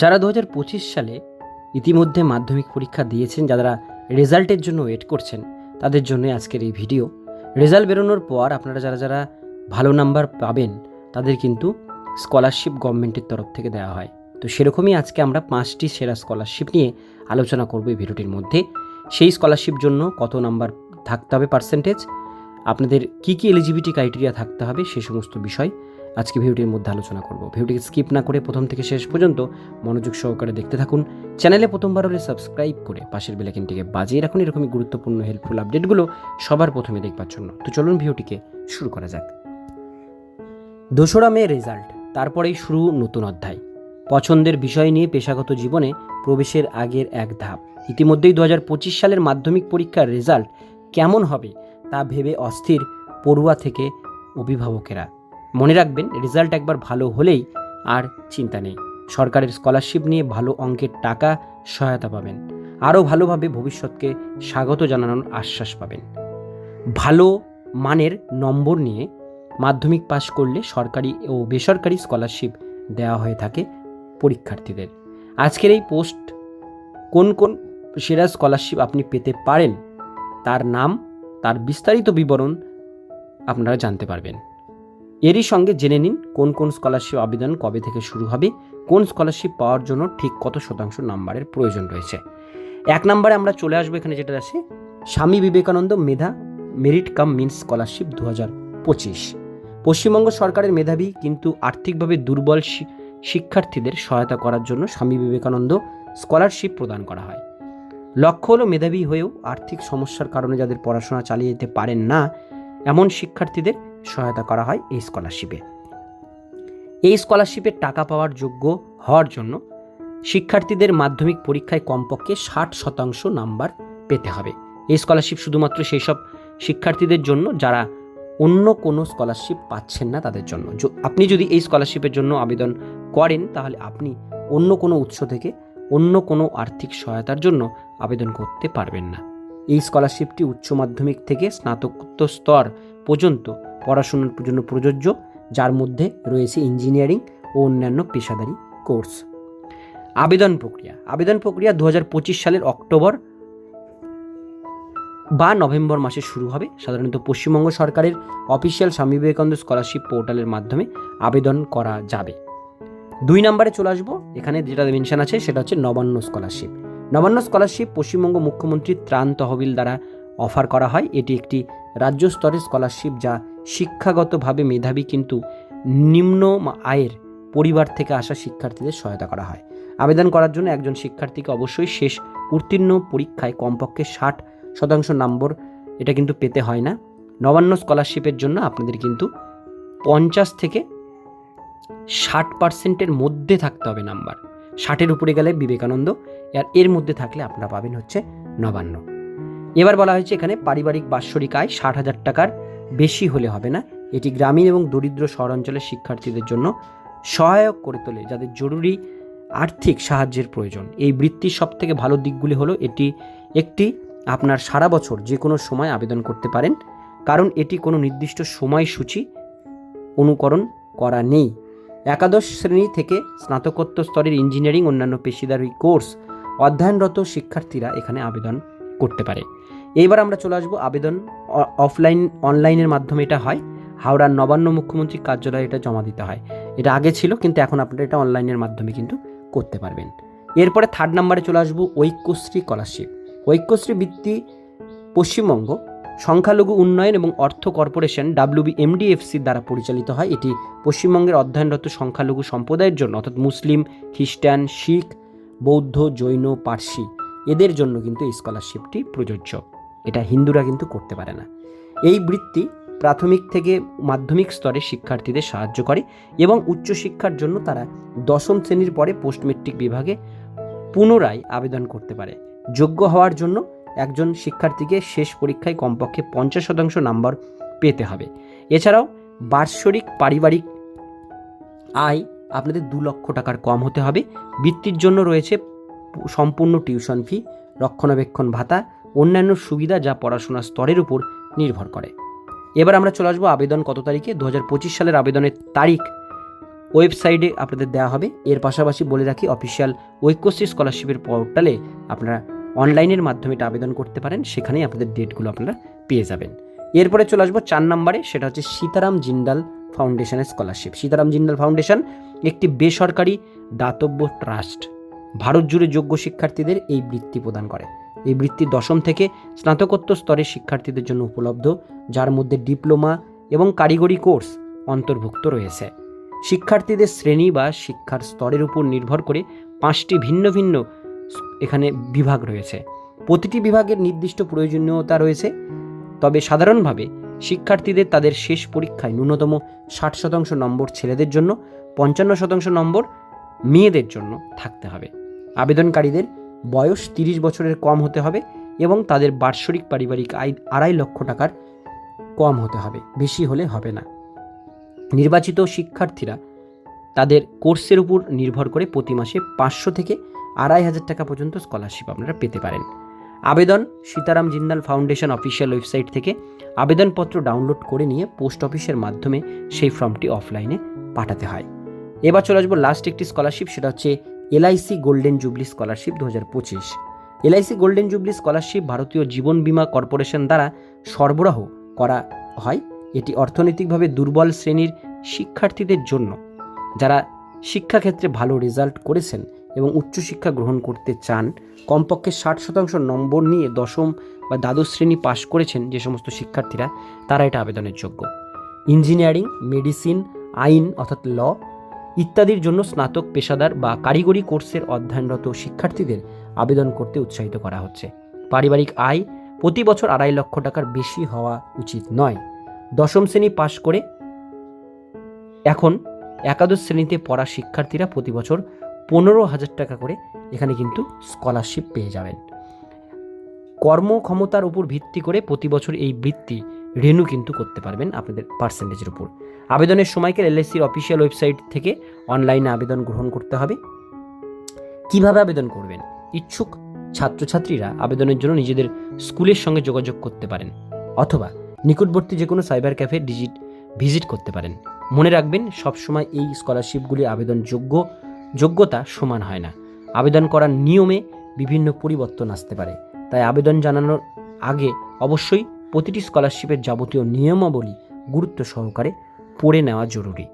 যারা দু হাজার পঁচিশ সালে ইতিমধ্যে মাধ্যমিক পরীক্ষা দিয়েছেন, যারা রেজাল্টের জন্য ওয়েট করছেন, তাদের জন্য আজকের এই ভিডিও। রেজাল্ট বেরোনোর পর আপনারা যারা যারা ভালো নাম্বার পাবেন, তাদের কিন্তু স্কলারশিপ গভর্নমেন্টের তরফ থেকে দেওয়া হয়। তো সেরকমই আজকে আমরা পাঁচটি সেরা স্কলারশিপ নিয়ে আলোচনা করব এই ভিডিওটির মধ্যে। সেই স্কলারশিপ জন্য কত নাম্বার থাকতে হবে পার্সেন্টেজ আপনাদের কী কী এলিজিবিলিটি ক্রাইটেরিয়া থাকতে হবে? সে সমস্ত বিষয় আজকে ভিডিওটির মধ্যে আলোচনা করব। ভিডিওটিকে স্কিপ না করে প্রথম থেকে শেষ পর্যন্ত মনোযোগ সহকারে দেখতে থাকুন। চ্যানেলে প্রথমবার হলে সাবস্ক্রাইব করে পাশের বেলাকিনটিকে বাজিয়ে রাখুন। এরকমই গুরুত্বপূর্ণ হেল্পফুল আপডেটগুলো সবার প্রথমে দেখবার জন্য। তো চলুন ভিডিওটিকে শুরু করা যাক। দোসরা রেজাল্ট তারপরেই শুরু নতুন অধ্যায়। পছন্দের বিষয় নিয়ে পেশাগত জীবনে প্রবেশের আগের এক ধাপ। ইতিমধ্যেই দু হাজার পঁচিশ সালের মাধ্যমিক পরীক্ষার রেজাল্ট কেমন হবে তা ভেবে অস্থির পড়ুয়া থেকে অভিভাবকেরা মনে রাখবেন রেজাল্ট একবার ভালো হলেই আর চিন্তা নেই। সরকারের স্কলারশিপ নিয়ে ভালো অঙ্কের টাকা সহায়তা পাবেন। আরও ভালোভাবে ভবিষ্যৎকে স্বাগত জানানোর আশ্বাস পাবেন। ভালো মানের নম্বর নিয়ে মাধ্যমিক পাশ করলে সরকারি ও বেসরকারি স্কলারশিপ দেওয়া হয়ে থাকে পরীক্ষার্থীদের। আজকের এই পোস্ট কোন কোন সেরা স্কলারশিপ আপনি পেতে পারেন, তার নাম, তার বিস্তারিত বিবরণ আপনারা জানতে পারবেন। এরই সঙ্গে জেনে নিন কোন কোন স্কলারশিপ আবেদন কবে থেকে শুরু হবে, কোন স্কলারশিপ পাওয়ার জন্য ঠিক কত শতাংশ নাম্বারের প্রয়োজন রয়েছে। এক নম্বরে আমরা চলে আসব এখানে যেটা আছে, স্বামী বিবেকানন্দ মেধা মেরিট কাম মিন্স স্কলারশিপ দু হাজার পঁচিশ। পশ্চিমবঙ্গ সরকারের মেধাবী কিন্তু আর্থিকভাবে দুর্বল শিক্ষার্থীদের সহায়তা করার জন্য স্বামী বিবেকানন্দ স্কলারশিপ প্রদান করা হয়। লক্ষ্য হলো মেধাবী হয়েও আর্থিক সমস্যার কারণে যাদের পড়াশোনা চালিয়ে যেতে পারেন না, এমন শিক্ষার্থীদের সহায়তা করা হয় এই স্কলারশিপে এই স্কলারশিপের টাকা পাওয়ার যোগ্য হওয়ার জন্য শিক্ষার্থীদের মাধ্যমিক পরীক্ষায় কমপক্ষে ষাট শতাংশ নাম্বার পেতে হবে। এই স্কলারশিপ শুধুমাত্র সেই সব শিক্ষার্থীদের জন্য যারা অন্য কোনো স্কলারশিপ পাচ্ছেন না তাদের জন্য। আপনি যদি এই স্কলারশিপের জন্য আবেদন করেন, তাহলে আপনি অন্য কোনো উৎস থেকে অন্য কোনো আর্থিক সহায়তার জন্য আবেদন করতে পারবেন না। এই স্কলারশিপটি উচ্চ মাধ্যমিক থেকে স্নাতকোত্তর স্তর পর্যন্ত পড়াশোনার জন্য প্রযোজ্য, যার মধ্যে রয়েছে ইঞ্জিনিয়ারিং ও অন্যান্য পেশাদারি কোর্স আবেদন প্রক্রিয়া। আবেদন প্রক্রিয়া দু হাজার পঁচিশ সালের অক্টোবর বা নভেম্বর মাসে শুরু হবে। সাধারণত পশ্চিমবঙ্গ সরকারের অফিসিয়াল স্বামী বিবেকানন্দ স্কলারশিপ পোর্টালের মাধ্যমে আবেদন করা যাবে। দুই নম্বরে চলে আসব। এখানে যেটা মেনশন আছে, সেটা হচ্ছে নবান্ন স্কলারশিপ। নবান্ন স্কলারশিপ পশ্চিমবঙ্গ মুখ্যমন্ত্রীর ত্রাণ তহবিল দ্বারা অফার করা হয়। এটি একটি রাজ্য স্তরের স্কলারশিপ যা শিক্ষাগতভাবে মেধাবী কিন্তু নিম্ন আয়ের পরিবার থেকে আসা শিক্ষার্থীদের সহায়তা করা হয়। আবেদন করার জন্য একজন শিক্ষার্থীকে অবশ্যই শেষ উত্তীর্ণ পরীক্ষায় কমপক্ষে ষাট শতাংশ নম্বর এটা কিন্তু পেতে হয় না। নবান্ন স্কলারশিপের জন্য আপনাদের কিন্তু পঞ্চাশ থেকে ষাট পার্সেন্টের মধ্যে থাকতে হবে নাম্বার। ষাটের উপরে গেলে বিবেকানন্দ, আর এর মধ্যে থাকলে আপনারা পাবেন হচ্ছে নবান্ন। এবার বলা হয়েছে এখানে পারিবারিক বাৎসরিক আয় ষাট হাজার টাকার বেশি হলে হবে না। এটি গ্রামীণ এবং দরিদ্র শহরাঞ্চলের শিক্ষার্থীদের জন্য সহায়ক করে তোলে, যাদের জরুরি আর্থিক সাহায্যের প্রয়োজন। এই বৃত্তির সব থেকে ভালো দিকগুলি হলো এটি একটি আপনার সারা বছর যে কোনো সময় আবেদন করতে পারেন, কারণ এটি কোনো নির্দিষ্ট সময়সূচি অনুকরণ করা নেই। একাদশ শ্রেণি থেকে স্নাতকোত্তর স্তরের ইঞ্জিনিয়ারিং অন্যান্য পেশিদারি কোর্স অধ্যয়নরত শিক্ষার্থীরা এখানে আবেদন করতে পারে। এইবার আমরা চলে আসব আবেদন অফলাইন অনলাইনের মাধ্যমে এটা হয়। হাওড়ার নবান্ন মুখ্যমন্ত্রীর কার্যালয়ে এটা জমা দিতে হয়। এটা আগে ছিল, কিন্তু এখন আপনারা এটা অনলাইনের মাধ্যমে কিন্তু করতে পারবেন। এরপরে থার্ড নাম্বারে চলে আসব ঐক্যশ্রী স্কলারশিপ ঐক্যশ্রী বৃত্তি পশ্চিমবঙ্গ, সংখ্যালঘু উন্নয়ন এবং অর্থ কর্পোরেশন ডাব্লিউবি এমডিএফসির দ্বারা পরিচালিত হয়। এটি পশ্চিমবঙ্গের অধ্যয়নরত সংখ্যালঘু সম্প্রদায়ের জন্য, অর্থাৎ মুসলিম, খ্রিস্টান, শিখ, বৌদ্ধ, জৈন, পার্সি, এদের জন্য কিন্তু এই স্কলারশিপটি প্রযোজ্য। এটা হিন্দুরা কিন্তু করতে পারে না। এই বৃত্তি প্রাথমিক থেকে মাধ্যমিক স্তরে শিক্ষার্থীদের সাহায্য করে এবং উচ্চশিক্ষার জন্য তারা দশম শ্রেণির পরে পোস্ট মেট্রিক বিভাগে পুনরায় আবেদন করতে পারে। যোগ্য হওয়ার জন্য একজন শিক্ষার্থীকে শেষ পরীক্ষায় কমপক্ষে পঞ্চাশ শতাংশ নাম্বার পেতে হবে। এছাড়াও বার্ষরিক পারিবারিক আয় আপনাদের দু লক্ষ টাকার কম হতে হবে। বৃত্তির জন্য রয়েছে সম্পূর্ণ টিউশন ফি, রক্ষণাবেক্ষণ ভাতা অন্যান্য সুবিধা যা পড়াশোনার স্তরের উপর নির্ভর করে। এবার আমরা চলে আসব আবেদন কত তারিখে? দু হাজার পঁচিশ সালের আবেদনের তারিখ। ওয়েবসাইটে আপনাদের দেওয়া হবে। এর পাশাপাশি বলে রাখি, অফিসিয়াল ঐক্যশ্রী স্কলারশিপের পোর্টালে আপনারা অনলাইনের মাধ্যমে এটা আবেদন করতে পারেন। সেখানেই আপনাদের ডেটগুলো আপনারা পেয়ে যাবেন। এরপরে চলে আসব চার নম্বরে, সেটা হচ্ছে সীতারাম জিন্দাল ফাউন্ডেশনের স্কলারশিপ। সীতারাম জিন্দাল ফাউন্ডেশন একটি বেসরকারি দাতব্য ট্রাস্ট। ভারত জুড়ে যোগ্য শিক্ষার্থীদের এই বৃত্তি প্রদান করে। এই বৃত্তি দশম থেকে স্নাতকোত্তর স্তরের শিক্ষার্থীদের জন্য উপলব্ধ, যার মধ্যে ডিপ্লোমা এবং কারিগরি কোর্স অন্তর্ভুক্ত রয়েছে। শিক্ষার্থীদের শ্রেণি বা শিক্ষার স্তরের উপর নির্ভর করে পাঁচটি ভিন্ন ভিন্ন এখানে বিভাগ রয়েছে। প্রতিটি বিভাগের নির্দিষ্ট প্রয়োজনীয়তা রয়েছে। তবে সাধারণভাবে শিক্ষার্থীদের তাদের শেষ পরীক্ষায় ন্যূনতম ষাট শতাংশ নম্বর ছেলেদের জন্য, পঞ্চান্ন শতাংশ নম্বর মেয়েদের জন্য থাকতে হবে। আবেদনকারীদের বয়স তিরিশ বছরের কম হতে হবে এবং তাদের বার্ষিক পারিবারিক আয় আড়াই লক্ষ টাকার কম হতে হবে, বেশি হলে হবে না। নির্বাচিত শিক্ষার্থীরা তাদের কোর্সের উপর নির্ভর করে প্রতি মাসে পাঁচশো থেকে আড়াই হাজার টাকা পর্যন্ত স্কলারশিপ আপনারা পেতে পারেন। আবেদন Sitaram Jindal foundation official website থেকে আবেদনপত্র ডাউনলোড করে নিয়ে পোস্ট অফিসের মাধ্যমে সেই ফর্মটি অফলাইনে পাঠাতে হয়। এবার চলে আসব লাস্ট একটি স্কলারশিপ, সেটা হচ্ছে এলআইসি গোল্ডেন জুবলি স্কলারশিপ দু হাজার পঁচিশ। এলআইসি গোল্ডেন জুবলি স্কলারশিপ ভারতীয় জীবন বীমা কর্পোরেশন দ্বারা সরবরাহ করা হয়। এটি অর্থনৈতিকভাবে দুর্বল শ্রেণির শিক্ষার্থীদের জন্য, যারা শিক্ষাক্ষেত্রে ভালো রেজাল্ট করেছেন এবং উচ্চশিক্ষা গ্রহণ করতে চান, কমপক্ষে ষাট শতাংশ নম্বর নিয়ে দশম বা দ্বাদশ শ্রেণি পাশ করেছেন যে সমস্ত শিক্ষার্থীরা, তারা এটা আবেদনের যোগ্য। ইঞ্জিনিয়ারিং, মেডিসিন, আইন অর্থাৎ ল ইত্যাদির জন্য স্নাতক পেশাদার বা কারিগরি কোর্সের অধ্যয়নরত শিক্ষার্থীদের আবেদন করতে উৎসাহিত করা হচ্ছে। পারিবারিক আয় প্রতি বছর আড়াই লক্ষ টাকার বেশি হওয়া উচিত নয়। দশম শ্রেণি পাশ করে এখন একাদশ শ্রেণীতে পড়া শিক্ষার্থীরা প্রতি বছর পনেরো হাজার টাকা করে এখানে কিন্তু স্কলারশিপ পেয়ে যাবেন। কর্মক্ষমতার উপর ভিত্তি করে প্রতি বছর এই বৃত্তি রেনু কিন্তু করতে পারবেন আপনাদের পার্সেন্টেজের উপর। আবেদনের সময়কে এলআইসির অফিসিয়াল ওয়েবসাইট থেকে অনলাইনে আবেদন গ্রহণ করতে হবে। কীভাবে আবেদন করবেন? ইচ্ছুক ছাত্রছাত্রীরা আবেদনের জন্য নিজেদের স্কুলের সঙ্গে যোগাযোগ করতে পারেন অথবা নিকটবর্তী যে কোনো সাইবার ক্যাফে ডিজিট ভিজিট করতে পারেন। মনে রাখবেন, সবসময় এই স্কলারশিপগুলি আবেদন যোগ্য যোগ্যতা সমান হয় না। আবেদন করার নিয়মে বিভিন্ন পরিবর্তন আসতে পারে। তাই আবেদন জানানোর আগে অবশ্যই প্রতিটি স্কলারশিপের যাবতীয় নিয়মাবলী গুরুত্ব সহকারে পড়ে নেওয়া জরুরি।